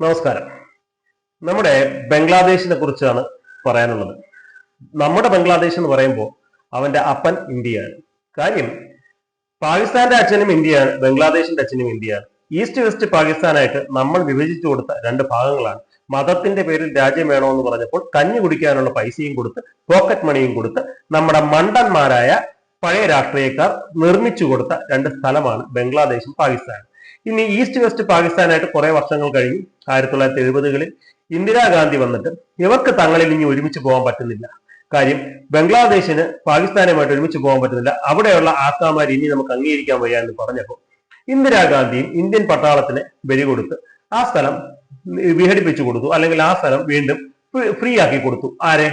നമസ്കാരം. നമ്മുടെ ബംഗ്ലാദേശിനെ കുറിച്ചാണ് പറയാനുള്ളത്. നമ്മുടെ ബംഗ്ലാദേശ് എന്ന് പറയുമ്പോൾ അവന്റെ അപ്പൻ ഇന്ത്യയാണ്. കാര്യം പാകിസ്ഥാന്റെ അച്ഛനും ഇന്ത്യയാണ് ബംഗ്ലാദേശിന്റെ അച്ഛനും ഇന്ത്യയാണ്. ഈസ്റ്റ് വെസ്റ്റ് പാകിസ്ഥാനായിട്ട് നമ്മൾ വിഭജിച്ചു കൊടുത്ത രണ്ട് ഭാഗങ്ങളാണ്. മതത്തിന്റെ പേരിൽ രാജ്യം എന്ന് പറഞ്ഞപ്പോൾ കഞ്ഞി കുടിക്കാനുള്ള പൈസയും കൊടുത്ത് പോക്കറ്റ് മണിയും കൊടുത്ത് നമ്മുടെ മണ്ടന്മാരായ പഴയ രാഷ്ട്രീയക്കാർ നിർമ്മിച്ചു കൊടുത്ത രണ്ട് സ്ഥലമാണ് ബംഗ്ലാദേശും പാകിസ്ഥാനും. ഇനി ഈസ്റ്റ് വെസ്റ്റ് പാകിസ്ഥാനായിട്ട് കുറെ വർഷങ്ങൾ കഴിഞ്ഞു ആയിരത്തി തൊള്ളായിരത്തി എഴുപതുകളിൽ ഇന്ദിരാഗാന്ധി വന്നിട്ട് ഇവർക്ക് തങ്ങളിൽ ഇനി ഒരുമിച്ച് പോകാൻ പറ്റുന്നില്ല. കാര്യം ബംഗ്ലാദേശിന് പാകിസ്ഥാനുമായിട്ട് ഒരുമിച്ച് പോകാൻ പറ്റുന്നില്ല. അവിടെയുള്ള ആസാമാർ ഇനി നമുക്ക് അംഗീകരിക്കാൻ വയ്യ എന്ന് പറഞ്ഞപ്പോൾ ഇന്ദിരാഗാന്ധിയും ഇന്ത്യൻ പട്ടാളത്തിന് ബലി കൊടുത്ത് ആ സ്ഥലം വിഘടിപ്പിച്ചു കൊടുത്തു. അല്ലെങ്കിൽ ആ സ്ഥലം വീണ്ടും ഫ്രീ ആക്കി കൊടുത്തു. ആരെ?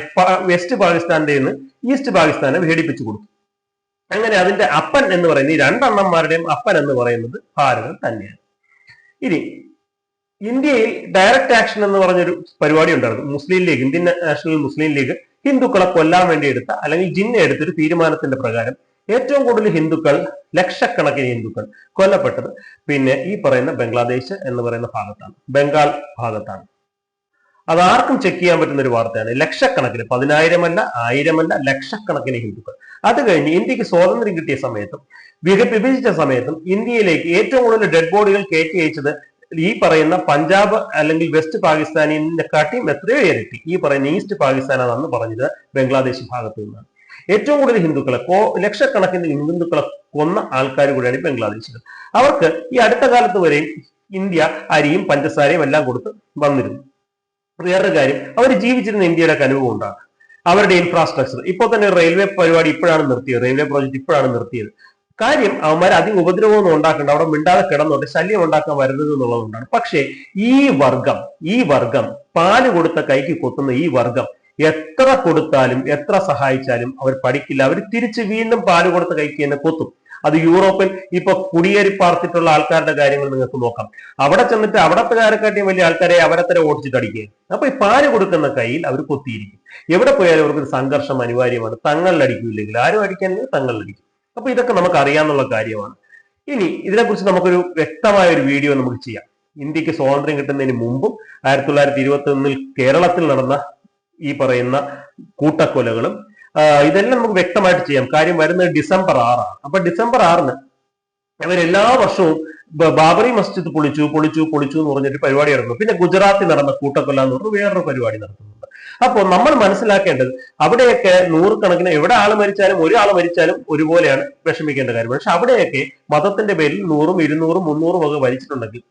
വെസ്റ്റ് പാകിസ്ഥാന്റെ നിന്ന് ഈസ്റ്റ് പാകിസ്ഥാനെ വിഘടിപ്പിച്ചു കൊടുത്തു. അങ്ങനെ അതിന്റെ അപ്പൻ എന്ന് പറയുന്നത് ഈ രണ്ടെണ്ണന്മാരുടെയും അപ്പൻ എന്ന് പറയുന്നത് ഭാരതം തന്നെയാണ്. ഇനി ഇന്ത്യയിൽ ഡയറക്റ്റ് ആക്ഷൻ എന്ന് പറഞ്ഞൊരു പരിപാടി ഉണ്ടായിരുന്നു. മുസ്ലിം ലീഗ് ഇന്ത്യൻ നാഷണൽ മുസ്ലിം ലീഗ് ഹിന്ദുക്കളെ കൊല്ലാൻ വേണ്ടി എടുത്ത അല്ലെങ്കിൽ ജിന്ന എടുത്തൊരു തീരുമാനത്തിന്റെ പ്രകാരം ഏറ്റവും കൂടുതൽ ഹിന്ദുക്കൾ ലക്ഷക്കണക്കിന് ഹിന്ദുക്കൾ കൊല്ലപ്പെട്ടത് പിന്നെ ഈ പറയുന്ന ബംഗ്ലാദേശ് എന്ന് പറയുന്ന ഭാഗത്താണ്. ബംഗാൾ ഭാഗത്താണ്. അത് ആർക്കും ചെക്ക് ചെയ്യാൻ പറ്റുന്ന ഒരു വാർത്തയാണ്. ലക്ഷക്കണക്കിന് പതിനായിരമല്ല ആയിരമല്ല ലക്ഷക്കണക്കിന് ഹിന്ദുക്കൾ. അത് കഴിഞ്ഞ് ഇന്ത്യയ്ക്ക് സ്വാതന്ത്ര്യം കിട്ടിയ സമയത്തും വിഭജിച്ച സമയത്തും ഇന്ത്യയിലേക്ക് ഏറ്റവും കൂടുതൽ ഡെഡ് ബോഡികൾ കയറ്റി അയച്ചത് ഈ പറയുന്ന പഞ്ചാബ് അല്ലെങ്കിൽ വെസ്റ്റ് പാകിസ്ഥാനിന്റെ കാട്ടിയും എത്രയോ ഇരട്ടി ഈ പറയുന്ന ഈസ്റ്റ് പാകിസ്ഥാനാണെന്ന് പറഞ്ഞത് ബംഗ്ലാദേശ് ഭാഗത്തു നിന്നാണ്. ഏറ്റവും കൂടുതൽ ഹിന്ദുക്കളെ കോ ലക്ഷക്കണക്കിന് ഹിന്ദുക്കളെ കൊന്ന ആൾക്കാർ കൂടിയാണ് ബംഗ്ലാദേശികൾ. അവർക്ക് ഈ അടുത്ത കാലത്ത് വരെയും ഇന്ത്യ അരിയും പഞ്ചസാരയും എല്ലാം കൊടുത്ത് വന്നിരുന്നു. വേറൊരു കാര്യം. അവർ ജീവിച്ചിരുന്ന ഇന്ത്യയുടെ ഒക്കെ അനുഭവം ഉണ്ടാണ് അവരുടെ ഇൻഫ്രാസ്ട്രക്ചർ ഇപ്പോൾ തന്നെ റെയിൽവേ പരിപാടി ഇപ്പോഴാണ് നിർത്തിയത്. റെയിൽവേ പ്രോജക്ട് ഇപ്പോഴാണ് നിർത്തിയത്. കാര്യം അവന്മാർ അധികം ഉപദ്രവമൊന്നും ഉണ്ടാക്കേണ്ട. അവിടെ മിണ്ടാതെ കിടന്നോട്ടെ ശല്യം ഉണ്ടാക്കാൻ വരുന്നത് എന്നുള്ളതുകൊണ്ടാണ്. പക്ഷേ ഈ വർഗം ഈ വർഗം പാൽ കൊടുത്ത കൈക്ക് കൊത്തുന്ന ഈ വർഗം എത്ര കൊടുത്താലും എത്ര സഹായിച്ചാലും അവർ പഠിക്കില്ല. അവർ തിരിച്ച് വീണ്ടും പാൽ കൊടുത്ത കൈക്ക് തന്നെ കൊത്തും. അത് യൂറോപ്പിൽ ഇപ്പൊ കുടിയേറി പാർത്തിട്ടുള്ള ആൾക്കാരുടെ കാര്യങ്ങൾ നിങ്ങൾക്ക് നോക്കാം. അവിടെ ചെന്നിട്ട് അവിടത്തെ കാരെക്കാട്ടിയും വലിയ ആൾക്കാരെ അവരത്തരെ ഓടിച്ചിട്ട് ഓടിച്ചിട്ടടിക്കുക. അപ്പൊ ഈ പാൽ കൊടുക്കുന്ന കയ്യിൽ അവർ കൊത്തിയിരിക്കും. എവിടെ പോയാലും അവർക്ക് സംഘർഷം അനിവാര്യമാണ്. തങ്ങളിലടിക്കില്ലെങ്കിൽ ആരും അടിക്കാനെങ്കിൽ തങ്ങളിലടിക്കും അപ്പൊ ഇതൊക്കെ നമുക്ക് അറിയാന്നുള്ള കാര്യമാണ്. ഇനി ഇതിനെക്കുറിച്ച് നമുക്കൊരു വ്യക്തമായ ഒരു വീഡിയോ നമുക്ക് ചെയ്യാം. ഇന്ത്യയ്ക്ക് സ്വാതന്ത്ര്യം കിട്ടുന്നതിന് മുമ്പും ആയിരത്തി തൊള്ളായിരത്തി ഇരുപത്തി ഒന്നിൽ കേരളത്തിൽ നടന്ന ഈ പറയുന്ന കൂട്ടക്കൊലകളും ഇതെല്ലാം നമുക്ക് വ്യക്തമായിട്ട് ചെയ്യാം. കാര്യം വരുന്നത് ഡിസംബർ ആറാണ്. അപ്പൊ ഡിസംബർ ആറിന് അവർ എല്ലാ വർഷവും ബാബറി മസ്ജിദ് പൊളിച്ചു പൊളിച്ചു പൊളിച്ചു എന്ന് പറഞ്ഞൊരു പരിപാടി നടന്നു പിന്നെ ഗുജറാത്തിൽ നടന്ന കൂട്ടക്കൊല്ല എന്ന് പറഞ്ഞു വേറൊരു പരിപാടി നടത്തുന്നുണ്ട്. അപ്പോൾ നമ്മൾ മനസ്സിലാക്കേണ്ടത് അവിടെയൊക്കെ നൂറുകണക്കിന് എവിടെ ആൾ മരിച്ചാലും ഒരാൾ മരിച്ചാലും ഒരുപോലെയാണ് വിഷമിക്കേണ്ട കാര്യം. പക്ഷെ അവിടെയൊക്കെ മതത്തിന്റെ പേരിൽ നൂറും ഇരുന്നൂറും മുന്നൂറും ഒക്കെ മരിച്ചിട്ടുണ്ടെങ്കിൽ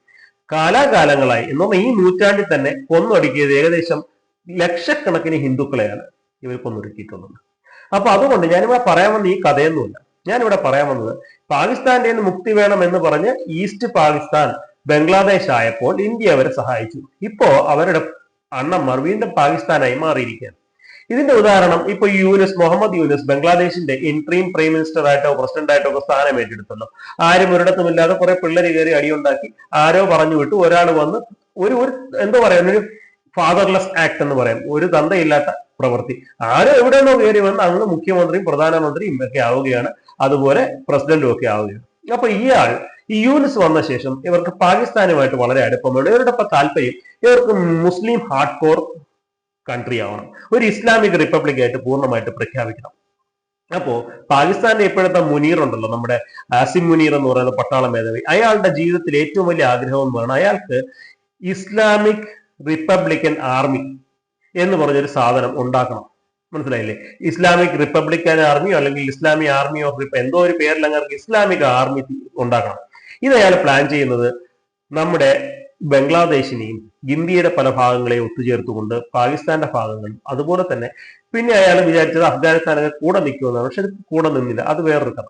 കാലാകാലങ്ങളായി എന്ന് പറഞ്ഞാൽ ഈ നൂറ്റാണ്ടിൽ തന്നെ കൊന്നൊടുക്കിയത് ഏകദേശം ലക്ഷക്കണക്കിന് ഹിന്ദുക്കളെയാണ് ഇവർ കൊന്നൊടുക്കിയിട്ടുള്ളത്. അപ്പൊ അതുകൊണ്ട് ഞാനിവിടെ പറയാൻ വന്ന ഈ കഥയൊന്നുമില്ല. ഞാനിവിടെ പറയാൻ വന്നത് പാകിസ്ഥാന്റെ നിന്ന് മുക്തി വേണം എന്ന് പറഞ്ഞ് ഈസ്റ്റ് പാകിസ്ഥാൻ ബംഗ്ലാദേശ് ആയപ്പോൾ ഇന്ത്യ അവരെ സഹായിച്ചു. ഇപ്പോ അവരുടെ അണ്ണന്മാർ വീണ്ടും പാകിസ്ഥാനായി മാറിയിരിക്കുകയാണ്. ഇതിന്റെ ഉദാഹരണം ഇപ്പൊ യൂനിസ് മുഹമ്മദ് യൂനിസ് ബംഗ്ലാദേശിന്റെ ഇൻട്രീം പ്രൈം മിനിസ്റ്റർ ആയിട്ടോ പ്രസിഡന്റ് ആയിട്ടോ ഒക്കെ സ്ഥാനം ഏറ്റെടുത്തല്ലോ. ആരും ഒരിടത്തുമില്ലാതെ കുറെ പിള്ളേര് കയറി അടിയുണ്ടാക്കി ആരോ പറഞ്ഞു വിട്ടു. ഒരാൾ വന്ന് ഒരു ഒരു എന്താ പറയാ ഒരു ഫാദർലെസ് ആക്ട് എന്ന് പറയാം. ഒരു തന്തയില്ലാത്ത പ്രവൃത്തി. ആരും എവിടെ നിന്നോ കയറി വന്ന് അന്ന് മുഖ്യമന്ത്രിയും പ്രധാനമന്ത്രിയും ഒക്കെ ആവുകയാണ്. അതുപോലെ പ്രസിഡന്റും ഒക്കെ ആവുകയാണ്. അപ്പൊ ഇയാൾ ഈ യൂനിസ് വന്ന ശേഷം ഇവർക്ക് പാകിസ്ഥാനുമായിട്ട് വളരെ അടുപ്പമുണ്ട്. ഇവരുടെ ഇപ്പൊ താല്പര്യം ഇവർക്ക് മുസ്ലിം ഹാർഡ് കോർ കൺട്രി ആവണം. ഒരു ഇസ്ലാമിക് റിപ്പബ്ലിക് ആയിട്ട് പൂർണമായിട്ട് പ്രഖ്യാപിക്കണം. അപ്പോ പാകിസ്ഥാന്റെ ഇപ്പോഴത്തെ മുനീർ ഉണ്ടല്ലോ നമ്മുടെ ആസിം മുനീർ എന്ന് പറയുന്ന പട്ടാള മേധാവി. അയാളുടെ ജീവിതത്തിൽ ഏറ്റവും വലിയ ആഗ്രഹം എന്ന് പറയുന്നത് അയാൾക്ക് ഇസ്ലാമിക് റിപ്പബ്ലിക്കൻ ആർമി എന്ന് പറഞ്ഞൊരു സാധനം ഉണ്ടാക്കണം. മനസ്സിലായില്ലേ? ഇസ്ലാമിക് റിപ്പബ്ലിക്കൻ ആർമിയോ അല്ലെങ്കിൽ ഇസ്ലാമി ആർമി ഓഫ് റിപ്പ എന്തോ ഒരു പേരിൽ അങ്ങനെ ഇസ്ലാമിക് ആർമി ഉണ്ടാക്കണം. ഇത് അയാൾ പ്ലാൻ ചെയ്യുന്നത് നമ്മുടെ ബംഗ്ലാദേശിനെയും ഇന്ത്യയുടെ പല ഭാഗങ്ങളെയും ഒത്തുചേർത്തുകൊണ്ട് പാകിസ്ഥാന്റെ ഭാഗങ്ങളും അതുപോലെ തന്നെ പിന്നെ അയാൾ വിചാരിച്ചത് അഫ്ഗാനിസ്ഥാനൊക്കെ കൂടെ നിൽക്കുമെന്നാണ്. പക്ഷെ കൂടെ നിന്നില്ല. അത് വേറൊരു കഥ.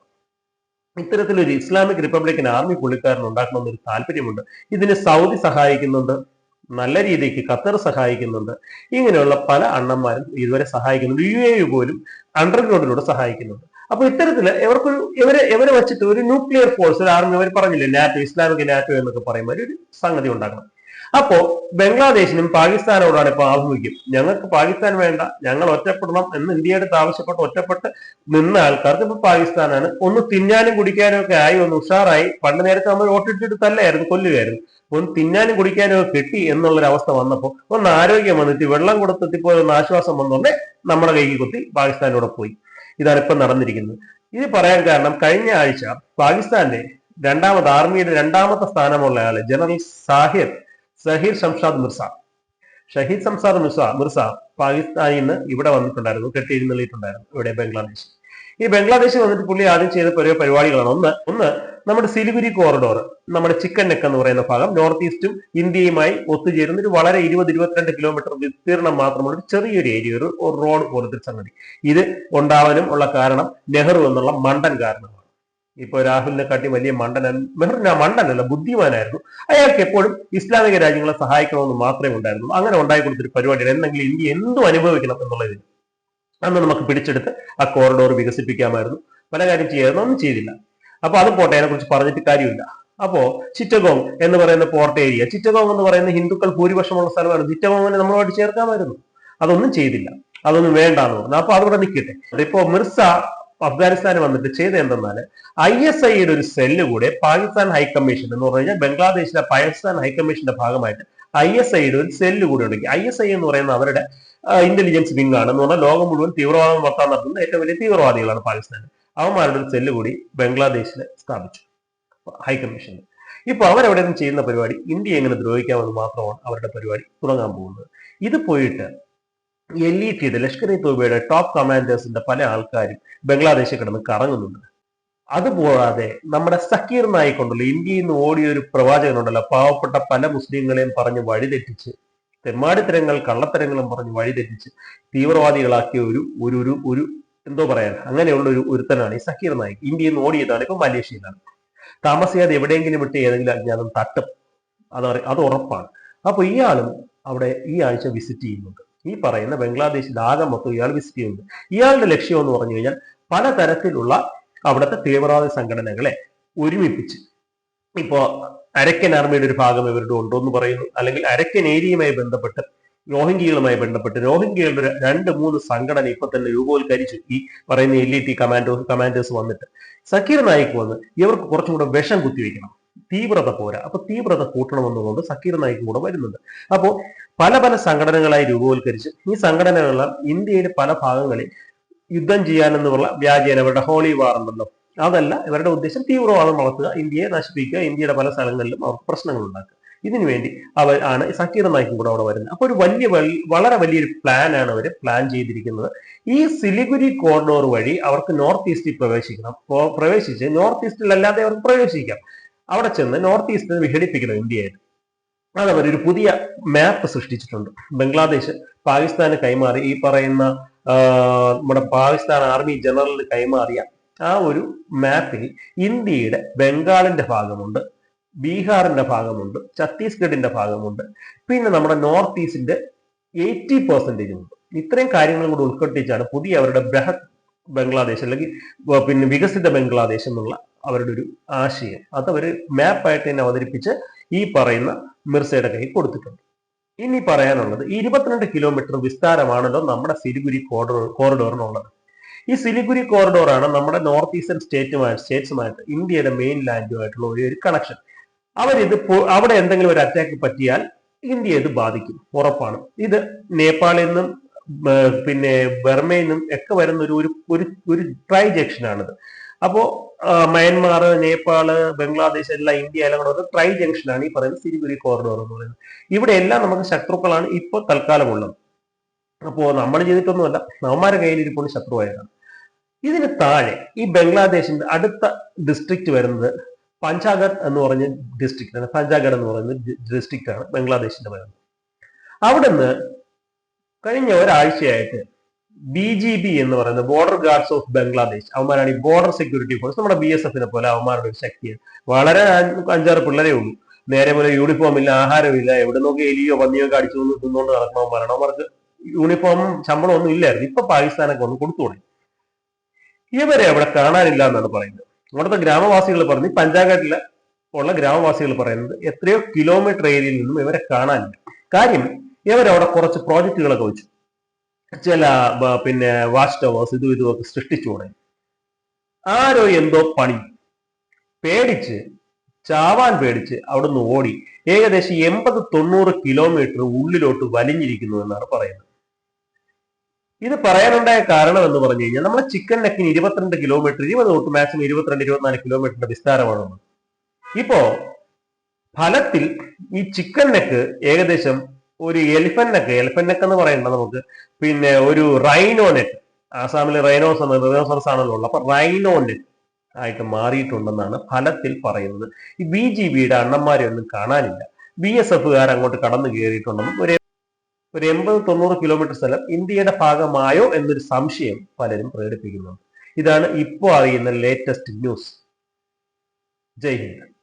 ഇത്തരത്തിലൊരു ഇസ്ലാമിക് റിപ്പബ്ലിക്കൻ ആർമി പുള്ളിക്കാരൻ ഉണ്ടാക്കണമെന്നൊരു താല്പര്യമുണ്ട്. ഇതിന് സൗദി സഹായിക്കുന്നുണ്ട്. നല്ല രീതിക്ക് ഖത്തർ സഹായിക്കുന്നുണ്ട്. ഇങ്ങനെയുള്ള പല അണ്ണന്മാരും ഇതുവരെ സഹായിക്കുന്നുണ്ട്. യു എ പോലും അണ്ടർഗ്രൗണ്ടിലൂടെ സഹായിക്കുന്നുണ്ട്. അപ്പൊ ഇത്തരത്തിൽ ഇവർക്കൊരു ഇവരെ ഇവരെ വെച്ചിട്ട് ഒരു ന്യൂക്ലിയർ ഫോഴ്സ് ഒരു ആർമി അവർ പറഞ്ഞില്ലേ നാറ്റോ ഇസ്ലാമിക് നാറ്റോ എന്നൊക്കെ പറയുമ്പോൾ ഒരു സംഗതി ഉണ്ടാക്കണം. അപ്പോ ബംഗ്ലാദേശിനും പാകിസ്ഥാനോടാണ് ഇപ്പൊ ആഭിമുഖ്യം. ഞങ്ങൾക്ക് പാകിസ്ഥാൻ വേണ്ട ഞങ്ങൾ ഒറ്റപ്പെടണം എന്ന് ഇന്ത്യയുടെ ആവശ്യപ്പെട്ട് ഒറ്റപ്പെട്ട് നിന്ന ആൾക്കാർക്ക് ഇപ്പൊ പാകിസ്ഥാനാണ്. ഒന്ന് തിന്നാനും കുടിക്കാനും ഒക്കെ ആയി ഒന്ന് ഉഷാറായി. പണ്ട് നേരത്തെ നമ്മൾ വോട്ടിട്ടിട്ട് തല്ലായിരുന്നു കൊല്ലുകയായിരുന്നു ഒന്ന് തിന്നാനും കുടിക്കാനും ഒക്കെ കിട്ടി എന്നുള്ളൊരു അവസ്ഥ വന്നപ്പോൾ ഒന്ന് ആരോഗ്യം വന്നിട്ട് വെള്ളം കൊടുത്തെത്തിപ്പോ ഒന്ന് ആശ്വാസം വന്നോണ്ട് നമ്മുടെ കൈക്ക് കുത്തി പാകിസ്ഥാനോടെ പോയി. ഇതാണ് ഇപ്പൊ നടന്നിരിക്കുന്നത്. ഇത് പറയാൻ കാരണം കഴിഞ്ഞ ആഴ്ച പാകിസ്ഥാന്റെ രണ്ടാമത് ആർമിയുടെ രണ്ടാമത്തെ സ്ഥാനമുള്ള ആൾ ജനറൽ സാഹിർ സഹീർ ഷംഷാദ് മിർസ. ഷഹീദ് സംസാദ് മിർസ മിർസ പാകിസ്ഥാനിൽ നിന്ന് ഇവിടെ വന്നിട്ടുണ്ടായിരുന്നു കെട്ടിയിരുന്നള്ളിയിട്ടുണ്ടായിരുന്നു ഇവിടെ ബംഗ്ലാദേശ് ഈ ബംഗ്ലാദേശിൽ വന്നിട്ട് പുള്ളി ആദ്യം ചെയ്ത പല പരിപാടികളാണ്. ഒന്ന് ഒന്ന് നമ്മുടെ സിലിഗുരി കോറിഡോർ നമ്മുടെ ചിക്കൻ നെക്ക് എന്ന് പറയുന്ന ഭാഗം നോർത്ത് ഈസ്റ്റും ഇന്ത്യയുമായി ഒത്തുചേരുന്ന ഒരു വളരെ ഇരുപത് ഇരുപത്തിരണ്ട് കിലോമീറ്റർ വിസ്തീർണം മാത്രമുള്ള ഒരു ചെറിയൊരു ഏരിയ ഒരു റോഡ് പോലത്തെ സംഗതി. ഇത് ഉണ്ടാവാനും ഉള്ള കാരണം നെഹ്റു എന്നുള്ള മണ്ടൻ കാരണമാണ്. ഇപ്പൊ രാഹുലിനെ കാട്ടി വലിയ മണ്ടൻ ആ മണ്ടനല്ല ബുദ്ധിമാനായിരുന്നു. അയാൾക്ക് എപ്പോഴും ഇസ്ലാമിക രാജ്യങ്ങളെ സഹായിക്കണമെന്ന് മാത്രമേ ഉണ്ടായിരുന്നു അങ്ങനെ ഉണ്ടായി കൊടുത്തൊരു പരിപാടിയാണ്. എന്തെങ്കിലും ഇന്ത്യ എന്തും അനുഭവിക്കണം എന്നുള്ളതിന് അന്ന് നമുക്ക് പിടിച്ചെടുത്ത് ആ കോറിഡോർ വികസിപ്പിക്കാമായിരുന്നു. പല കാര്യം ചെയ്യാമായിരുന്നു ഒന്നും ചെയ്തില്ല. അപ്പൊ അത് പോട്ടെ അതിനെ കുറിച്ച് പറഞ്ഞിട്ട് കാര്യമില്ല. അപ്പോ ചിറ്റഗോങ് എന്ന് പറയുന്ന പോർട്ട് ഏരിയ ചിറ്റഗോങ് എന്ന് പറയുന്ന ഹിന്ദുക്കൾ ഭൂരിപക്ഷമുള്ള സ്ഥലമാണ്. ചിറ്റഗോങ്ങിനെ നമ്മളോട് ചേർക്കാമായിരുന്നു. അതൊന്നും ചെയ്തില്ല. അതൊന്നും വേണ്ടാന്ന് പറഞ്ഞു. അപ്പൊ അതവിടെ നിൽക്കട്ടെ. ഇപ്പോ മിർസ അഫ്ഗാനിസ്ഥാന് വന്നിട്ട് ചെയ്ത എന്തെന്നാൽ ഐ എസ് ഐയുടെ ഒരു സെല്ല് കൂടെ പാകിസ്ഥാൻ ഹൈക്കമ്മീഷൻ എന്ന് പറഞ്ഞു കഴിഞ്ഞാൽ ബംഗ്ലാദേശിലെ പാകിസ്ഥാൻ ഹൈക്കമ്മീഷന്റെ ഭാഗമായിട്ട് ഐ എസ് ഐയുടെ ഒരു സെല്ല് കൂടെ ഉണ്ടെങ്കിൽ ഐ എസ് ഐ എന്ന് പറയുന്ന അവരുടെ ഇന്റലിജൻസ് വിങ് ആണ് എന്ന് പറഞ്ഞാൽ ലോകം മുഴുവൻ തീവ്രവാദം വർത്താൻ നടത്തുന്ന ഏറ്റവും വലിയ തീവ്രവാദികളാണ് പാകിസ്ഥാൻ. അവന്മാരുടെ ഒരു സെല്ല് കൂടി ബംഗ്ലാദേശിൽ സ്ഥാപിച്ചു. ഹൈക്കമ്മീഷനിൽ ഇപ്പൊ അവരവിടെ നിന്ന് ചെയ്യുന്ന പരിപാടി ഇന്ത്യ എങ്ങനെ ദ്രോഹിക്കാമെന്ന് മാത്രമാണ് അവരുടെ പരിപാടി തുടങ്ങാൻ പോകുന്നത്. ഇത് പോയിട്ട് എൽ ഇ ടിയുടെ ലഷ്കർ ഇ തോബയുടെ ടോപ്പ് കമാൻഡേഴ്സിന്റെ പല ആൾക്കാരും ബംഗ്ലാദേശിൽ കിടന്ന് കറങ്ങുന്നുണ്ട്. അതുപോലാതെ നമ്മുടെ സക്കീർ നായിക് ഇന്ത്യയിൽ നിന്ന് ഓടിയ ഒരു പ്രവാചകനുണ്ടല്ലോ പാവപ്പെട്ട പല മുസ്ലിങ്ങളെയും പറഞ്ഞ് വഴിതെറ്റിച്ച് തെമ്മാടിത്തരങ്ങൾ കള്ളത്തരങ്ങളും പറഞ്ഞ് വഴിതെറ്റിച്ച് തീവ്രവാദികളാക്കിയ ഒരു ഒരു ഒരു ഒരു എന്തോ പറയാൻ അങ്ങനെയുള്ള ഒരു ഒരുത്തനാണ് ഈ സക്കീർ നായിക്. ഇന്ത്യയിൽ നിന്ന് ഓടിയതാണ് ഇപ്പൊ മലേഷ്യയിലാണ്. താമസിയാതെ എവിടെയെങ്കിലും വിട്ട് ഏതെങ്കിലും അജ്ഞാതം തട്ടും. അത് അത് ഉറപ്പാണ്. അപ്പൊ ഇയാളും അവിടെ ഈ ആഴ്ച വിസിറ്റ് ചെയ്യുന്നുണ്ട്. ഈ പറയുന്ന ബംഗ്ലാദേശിൽ ആകെ മൊത്തം ഇയാൾ വിസിറ്റ് ചെയ്യുന്നുണ്ട്. ഇയാളുടെ ലക്ഷ്യം എന്ന് പറഞ്ഞു കഴിഞ്ഞാൽ പലതരത്തിലുള്ള അവിടുത്തെ തീവ്രവാദ സംഘടനകളെ ഒരുമിപ്പിച്ച് ഇപ്പോ അരക്കൻ ആർമിയുടെ ഒരു ഭാഗം ഇവരുടെ ഉണ്ടോ എന്ന് പറയുന്നു. അല്ലെങ്കിൽ അരക്കൻ ഏരിയയുമായി ബന്ധപ്പെട്ട് രോഹിംഗ്യകളുമായി ബന്ധപ്പെട്ട് രോഹിംഗ്യകളുടെ ഒരു രണ്ട് മൂന്ന് സംഘടന ഇപ്പൊ തന്നെ രൂപവൽക്കരിച്ചു. ഈ പറയുന്ന L E T commando commanders വന്നിട്ട്. സക്കീർ നായിക് വന്ന് ഇവർക്ക് കുറച്ചും കൂടെ വിഷം കുത്തിവെക്കണം. തീവ്രത പോരാ. അപ്പൊ തീവ്രത കൂട്ടണമെന്നുകൊണ്ട് സക്കീർ നായിക്കും കൂടെ വരുന്നുണ്ട്. അപ്പോ പല പല സംഘടനകളായി രൂപവൽക്കരിച്ച് ഈ സംഘടനകളെല്ലാം ഇന്ത്യയിലെ പല ഭാഗങ്ങളിൽ യുദ്ധം ചെയ്യാനെന്നുള്ള വ്യാജേന ഇവരുടെ ഹോളി വാർ ഉണ്ടല്ലോ. അതല്ല ഇവരുടെ ഉദ്ദേശം തീവ്രവാദം വളർത്തുക ഇന്ത്യയെ നശിപ്പിക്കുക ഇന്ത്യയുടെ പല സ്ഥലങ്ങളിലും അവർക്ക് പ്രശ്നങ്ങൾ ഉണ്ടാക്കുക. ഇതിനു വേണ്ടി അവർ ആണ് സക്കീർ നായിക്കും കൂടെ അവിടെ വരുന്നത്. അപ്പൊ ഒരു വലിയ വളരെ വലിയൊരു പ്ലാൻ ആണ് അവർ പ്ലാൻ ചെയ്തിരിക്കുന്നത്. ഈ സിലിഗുരി കോറിഡോർ വഴി അവർക്ക് നോർത്ത് ഈസ്റ്റിൽ പ്രവേശിക്കണം. പ്രവേശിച്ച് നോർത്ത് ഈസ്റ്റിൽ അല്ലാതെ അവർക്ക് പ്രവേശിക്കാം. അവിടെ ചെന്ന് നോർത്ത് ഈസ്റ്റിനെ വിഘടിപ്പിക്കണം ഇന്ത്യയായിട്ട് അതവർ ഒരു പുതിയ മാപ്പ് സൃഷ്ടിച്ചിട്ടുണ്ട്. ബംഗ്ലാദേശ് പാകിസ്ഥാന് കൈമാറി ഈ പറയുന്ന നമ്മുടെ പാകിസ്ഥാൻ ആർമി ജനറലിന് കൈമാറിയ ആ ഒരു മാപ്പിൽ ഇന്ത്യയുടെ ബംഗാളിന്റെ ഭാഗമുണ്ട് ബീഹാറിന്റെ ഭാഗമുണ്ട് ഛത്തീസ്ഗഡിന്റെ ഭാഗമുണ്ട്. പിന്നെ നമ്മുടെ നോർത്ത് ഈസ്റ്റിന്റെ എയ്റ്റി പെർസെന്റേജ് ഉണ്ട്. ഇത്രയും കാര്യങ്ങൾ കൂടി ഉൾക്കൊള്ളിച്ചാണ് പുതിയ അവരുടെ ബൃഹത് ബംഗ്ലാദേശ് അല്ലെങ്കിൽ പിന്നെ വികസിത ബംഗ്ലാദേശ് എന്നുള്ള അവരുടെ ഒരു ആശയം. അത് അവർ മാപ്പായിട്ട് തന്നെ അവതരിപ്പിച്ച് ഈ പറയുന്ന മിർസയുടെ കയ്യിൽ കൊടുത്തിട്ടുണ്ട്. ഇനി പറയാനുള്ളത് ഈ ഇരുപത്തിരണ്ട് കിലോമീറ്റർ വിസ്താരമാണല്ലോ നമ്മുടെ സിലിഗുരി കോറിഡോർ കോറിഡോറിനുള്ളത് ഈ സിലിഗുരി കോറിഡോറാണ് നമ്മുടെ നോർത്ത് ഈസ്റ്റേൺ സ്റ്റേറ്റുമായിട്ട് സ്റ്റേറ്റ്സുമായിട്ട് ഇന്ത്യയുടെ മെയിൻ ലാൻഡുമായിട്ടുള്ള ഒരു ഒരു കണക്ഷൻ അവരിത് അവിടെ എന്തെങ്കിലും ഒരു അറ്റാക്ക് പറ്റിയാൽ ഇന്ത്യ ഇത് ബാധിക്കും. ഉറപ്പാണ്. ഇത് നേപ്പാളിൽ നിന്നും പിന്നെ ബർമയിൽ നിന്നും ഒക്കെ വരുന്ന ഒരു ഒരു ഒരു ഒരു ട്രൈ ജംഗ്ഷനാണിത് അപ്പോ ആ, മയൻമാർ നേപ്പാൾ ബംഗ്ലാദേശ് എല്ലാം ഇന്ത്യ എല്ലാം കൂടെ ട്രൈ ജംഗ്ഷനാണ് ഈ പറയുന്ന സിരിഗുരി കോറിഡോർ എന്ന് പറയുന്നത്. ഇവിടെ എല്ലാം നമുക്ക് ശത്രുക്കളാണ് ഇപ്പോൾ തൽക്കാലം ഉള്ളത് അപ്പോ നമ്മൾ ചെയ്തിട്ടൊന്നുമല്ല നവന്മാരുടെ കയ്യിൽ ഇരിപ്പോൾ ശത്രുവായതാണ് ഇതിന് താഴെ ഈ ബംഗ്ലാദേശിന്റെ അടുത്ത ഡിസ്ട്രിക്റ്റ് വരുന്നത് പഞ്ചാഗഡ് എന്ന് പറഞ്ഞ ഡിസ്ട്രിക്റ്റ് ആണ്. പഞ്ചാഗഡ് എന്ന് പറയുന്ന ഡിസ്ട്രിക്റ്റ് ആണ് ബംഗ്ലാദേശിന്റെ വരുന്നത്. അവിടുന്ന് കഴിഞ്ഞ ഒരാഴ്ചയായിട്ട് ബി ജി ബി എന്ന് പറയുന്നത് ബോർഡർ ഗാർഡ്സ് ഓഫ് ബംഗ്ലാദേശ് അവന്മാരാണ് ഈ ബോർഡർ സെക്യൂരിറ്റി ഫോഴ്സ് നമ്മുടെ ബി എസ് എഫിനെ പോലെ അവന്മാരുടെ ഒരു ശക്തിയാണ് വളരെ അഞ്ച് അഞ്ചാറ് പിള്ളേരേ ഉള്ളൂ. നേരെ പോലെ യൂണിഫോം ഇല്ല ആഹാരമില്ല എവിടെ നോക്കി എലിയോ പന്നിയോ വന്ന് തിന്നുകൊണ്ട് നടക്കുന്നവന്മാരാണ് അവർക്ക് യൂണിഫോം ശമ്പളം ഒന്നും ഇല്ലായിരുന്നു. ഇപ്പൊ പാകിസ്ഥാനൊക്കെ ഒന്ന് കൊടുത്തു തുടങ്ങി. ഇവരെ അവിടെ കാണാനില്ല എന്നാണ് പറയുന്നത്. അവിടുത്തെ ഗ്രാമവാസികൾ പറഞ്ഞു പഞ്ചാഗട്ടിലെ ഉള്ള ഗ്രാമവാസികൾ പറയുന്നത് എത്രയോ കിലോമീറ്റർ ഏരിയയിൽ നിന്നും ഇവരെ കാണാനില്ല. കാര്യം ഇവരവിടെ കുറച്ച് പ്രോജക്റ്റുകളൊക്കെ വെച്ചു. ചില പിന്നെ വാച്ച് ടവേഴ്സ് ഇതും ഇതും ഒക്കെ സൃഷ്ടിച്ചു തുടങ്ങി. ആരോ എന്തോ പണി. പേടിച്ച് ചാവാൻ പേടിച്ച് അവിടുന്ന് ഓടി. ഏകദേശം എൺപത് തൊണ്ണൂറ് കിലോമീറ്റർ ഉള്ളിലോട്ട് വലിഞ്ഞിരിക്കുന്നു എന്നാണ് പറയുന്നത്. ഇത് പറയാനുണ്ടായ കാരണം എന്ന് പറഞ്ഞു കഴിഞ്ഞാൽ നമ്മളെ ചിക്കൻ നെക്കിന് ഇരുപത്തിരണ്ട് കിലോമീറ്റർ ഇരുപത് തൊട്ട് മാക്സിമം ഇരുപത്തിരണ്ട് ഇരുപത്തിനാല് കിലോമീറ്ററിന്റെ വിസ്താരമാണ് ഇപ്പോ ഫലത്തിൽ ഈ ചിക്കൻ നെക്ക് ഏകദേശം ഒരു എലിഫന്റ് നെക്ക് എലിഫന്റ് എന്ന് പറയുന്നത് നമുക്ക് പിന്നെ ഒരു റൈനോ നെക്ക് ആസാമിൽ റൈനോസ് റൈനോസറസ് ആണല്ലോ ഉള്ളത്. അപ്പൊ റൈനോ നെക്ക് ആയിട്ട് മാറിയിട്ടുണ്ടെന്നാണ് ഫലത്തിൽ പറയുന്നത്. ഈ ബി ജി ബിയുടെ അണ്ണന്മാരെ ഒന്നും കാണാനില്ല. ബി എസ് എഫുകാർ അങ്ങോട്ട് കടന്നു കയറിയിട്ടുണ്ടെന്നും ഒരു ഒരു എൺപത് തൊണ്ണൂറ് കിലോമീറ്റർ സ്ഥലം ഇന്ത്യയുടെ ഭാഗമായോ എന്നൊരു സംശയം പലരും പ്രകടിപ്പിക്കുന്നുണ്ട്. ഇതാണ് ഇപ്പോൾ അറിയുന്ന ലേറ്റസ്റ്റ് ന്യൂസ് ജയ് ഹിന്ദ്.